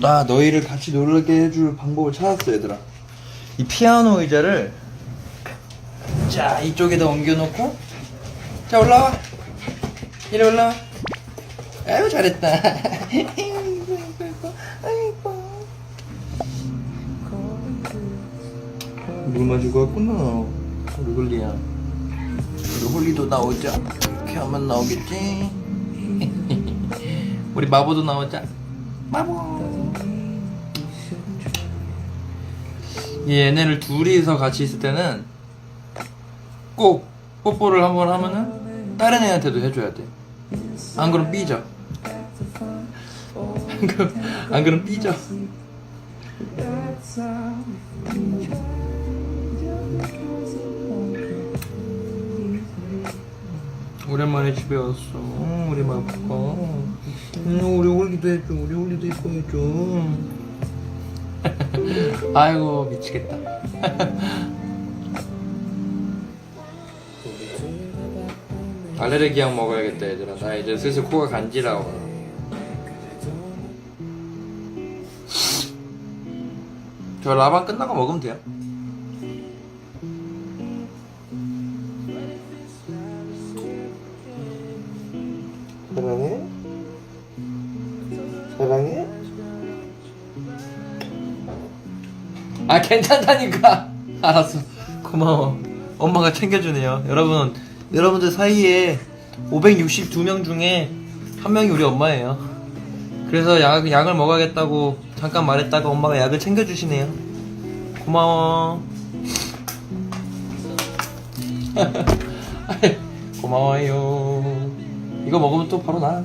나 너희를 같이 놀게 해줄 방법을 찾았어 얘들아. 이 피아노 의자를 자 이쪽에다 옮겨놓고. 자 올라와. 이리 올라와. 아유 잘했다. 아이고 아이고 물 마시고 왔구나. 우리 홀리야. 우리 홀리도 나오자. 이렇게 하면 나오겠지? 우리 마보도 나오자 마보 얘네를 둘이서 같이 있을 때는 꼭 뽀뽀를 한 번 하면은 다른 애한테도 해줘야 돼. 안 그럼 삐져. 안 그럼 안 그럼 삐져. 오랜만에 집에 왔어. 음, 우리 마부가. 음, 우리 홀리도 해줘. 우리 홀리도 이뻐해줘. 아이고 미치겠다. 알레르기 약 먹어야겠다 얘들아. 나 이제 슬슬 코가 간지러워. 저 라방 끝나고 먹으면 돼요. 사랑해? 사랑해? 아 괜찮다니까. 알았어. 고마워. 엄마가 챙겨주네요. 여러분 여러분들 사이에 562명 중에 한 명이 우리 엄마예요. 그래서 약, 약을 먹어야겠다고 잠깐 말했다가 엄마가 약을 챙겨주시네요. 고마워. 고마워요 이거 먹으면 또 바로 나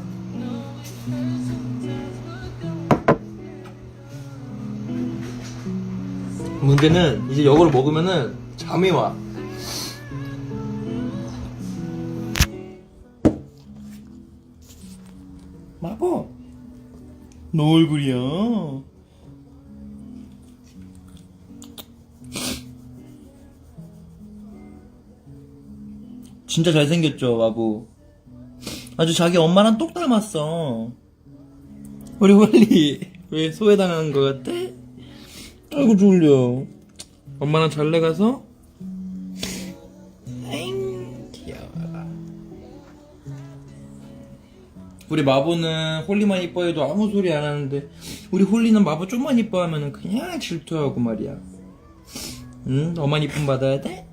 문제는 이제 이걸 먹으면은 잠이 와. 마보, 너 얼굴이야. 진짜 잘생겼죠, 마보. 아주 자기 엄마랑 똑 닮았어. 우리 홀리 왜 소외당한 것 같아? 아이고 졸려 엄마랑 잘래 가서 에잉 귀여워라 우리 마보는 홀리만 이뻐해도 아무 소리 안 하는데 우리 홀리는 마보 좀만 이뻐하면 그냥 질투하고 말이야 응? 너만 이쁨 받아야 돼?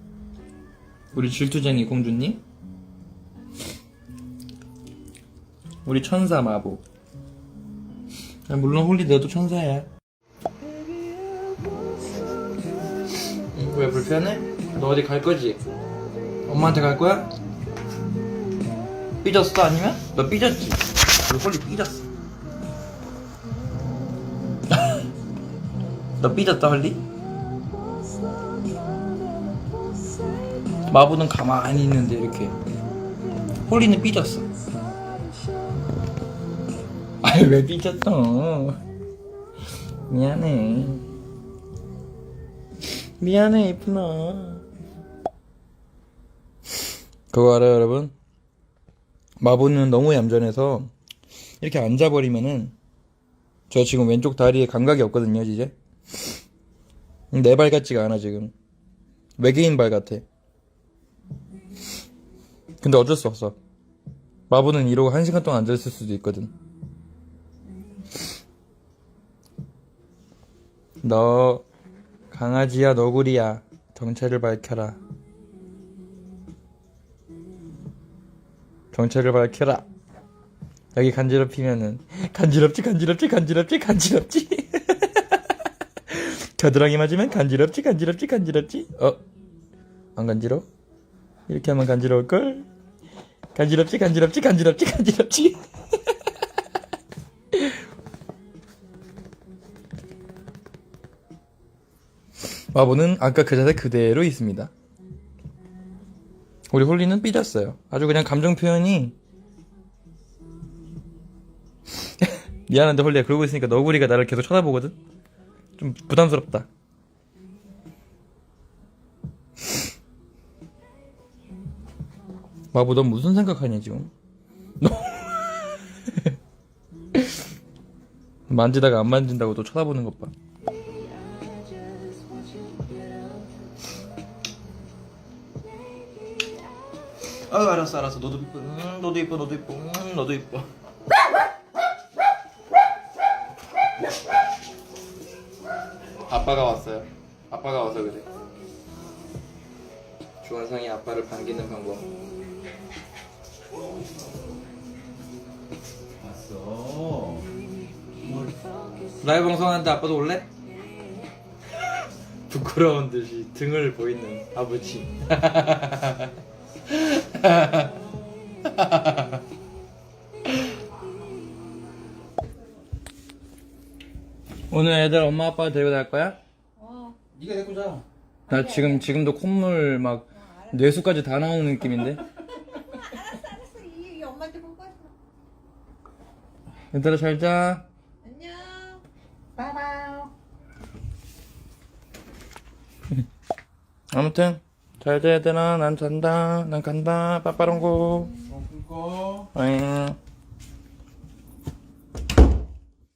우리 질투쟁이 공주님 우리 천사 마보 아, 물론 홀리 너도 천사야 왜 불편해? 너 어디 갈 거지? 엄마한테 갈 거야? 삐졌어 아니면? 너 삐졌지? 우리 홀리 삐졌어 너 삐졌다 홀리? 마부는 가만히 있는데 이렇게 홀리는 삐졌어 아이 왜 삐졌어? 미안해. 미안해 이쁘나 그거 알아요 여러분? 마부는 너무 얌전해서 이렇게 앉아버리면은 저 지금 왼쪽 다리에 감각이 없거든요 이제? 내 발 같지가 않아 지금. 외계인 발 같아. 근데 어쩔 수 없어. 마부는 이러고 한 시간 동안 앉아있을 수도 있거든 너 강아지야 너구리야 정체를 밝혀라 정체를 밝혀라 여기 간지럽히면은 간지럽지 간지럽지 간지럽지 간지럽지 겨드랑이 맞으면 간지럽지 간지럽지 간지럽지 어? 안 간지러? 이렇게 하면 간지러울걸? 간지럽지 간지럽지 간지럽지 간지럽지 마보는 아까 그 자세 그대로 있습니다. 우리 홀리는 삐졌어요. 아주 그냥 감정 표현이 미안한데 홀리야 그러고 있으니까 너구리가 나를 계속 쳐다보거든. 좀 부담스럽다. 마보 넌 무슨 생각하냐 지금? 너 만지다가 안 만진다고 또 쳐다보는 것 봐. 아 알았어 알았어. 너도 이뻐 음, 너도 이뻐 너도 이뻐 음, 너도 이뻐 아빠가 왔어요. 아빠가 와서 그래. 주원상이 아빠를 반기는 방법. 왔어. 라이브 방송하는데 아빠도 올래? 부끄러운 듯이 등을 보이는 아버지 오늘 애들 엄마 아빠 데리고 갈 거야? 어, 네가 데리고 자. 나 지금 지금도 콧물 막 뇌수까지 다 나오는 느낌인데 알았어, 알았어. 이, 이 엄마한테 보고 왔어. 얘들아 잘 자 안녕. 바이바이. 아무튼 잘자 얘들아 난 잔다. 난 간다. 빠빠롱고 어, 그거. 응